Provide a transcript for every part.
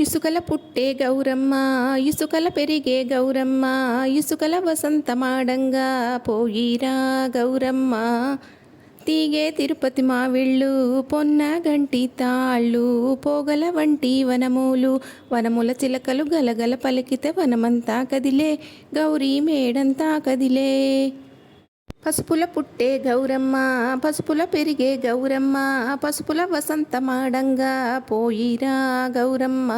ఇసుకల పుట్టే గౌరమ్మ ఇసుకల పెరిగే గౌరమ్మ ఇసుకల వసంతమాడంగా పోయిరా గౌరమ్మ. తీగే తిరుపతి మావిళ్ళు పొన్న గంటి తాళ్ళు పోగల వంటి వనములు వనముల చిలకలు గలగల పలికితే వనమంతా కదిలే గౌరీ మేడంతా కదిలే. పసుపుల పుట్టే గౌరమ్మ పసుపుల పెరిగే గౌరమ్మ పసుపుల వసంతమాడంగా పోయిరా గౌరమ్మ.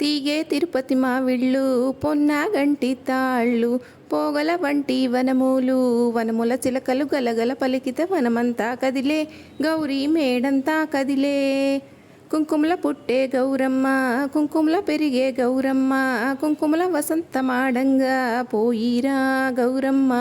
తీగే తిరుపతి మావిళ్ళు పొన్న గంటి తాళ్ళు పోగల వంటి వనములు వనముల చిలకలు గలగల పలికిత వనమంతా కదిలే గౌరీ మేడంతా కదిలే. కుంకుమల పుట్టే గౌరమ్మ కుంకుమల పెరిగే గౌరమ్మ కుంకుమల వసంతమాడంగా పోయిరా గౌరమ్మ.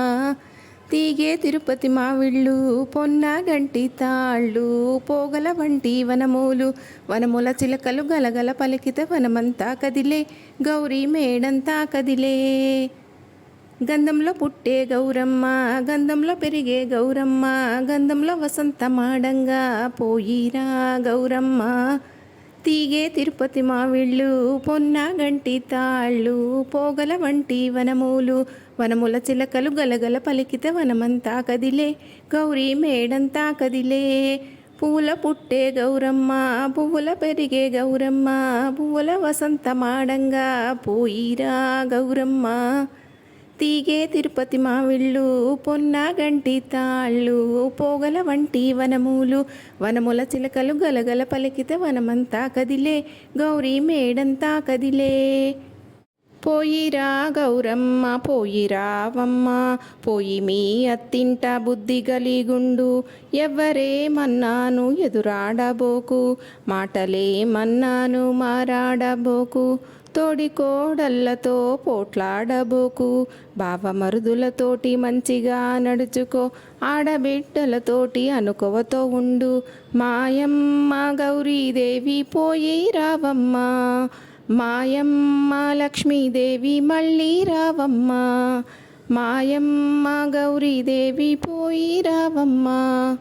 తీగే తిరుపతి మావిళ్ళు పొన్న గంటి తాళ్ళు పోగల వంటి వనమూలు వనముల చిలకలు గలగల పలికిత వనమంతా కదిలే గౌరీ మేడంతా కదిలే. గంధంలో పుట్టే గౌరమ్మ గంధంలో పెరిగే గౌరమ్మ గంధంలో వసంత మాడంగా పోయిరా గౌరమ్మ. తీగే తిరుపతి మావిళ్ళు పొన్న గంటి తాళ్ళు పోగల వంటి వనములు వనముల చిలకలు గలగల పలికిత వనమంతా కదిలే గౌరీ మేడంతా కదిలే. పువ్వుల పుట్టే గౌరమ్మ పువ్వుల పెరిగే గౌరమ్మ పువ్వుల వసంతమాడంగా పోయిరా గౌరమ్మ. తీగే తిరుపతి మావిళ్ళు పొన్న గంటి తాళ్ళు పోగల వంటి వనములు. వనముల చిలకలు గలగల పలికిత వనమంతా కదిలే గౌరీ మేడంతా కదిలే. పోయిరా గౌరమ్మ పోయిరావమ్మ పోయి మీ అత్తింట బుద్ధి గలిగుండు. ఎవ్వరేమన్నాను ఎదురాడబోకు మాటలేమన్నాను మారాడబోకు. తోడి కోడళ్ళతో పోట్లాడబోకు. బావమరుదులతోటి మంచిగా నడుచుకో. ఆడబిడ్డలతోటి అనుకోవతో ఉండు. మాయమ్మ గౌరీదేవి పోయి రావమ్మ. మాయమ్మ లక్ష్మీదేవి మళ్ళీ రావమ్మ. మాయమ్మ గౌరీదేవి పోయి రావమ్మ.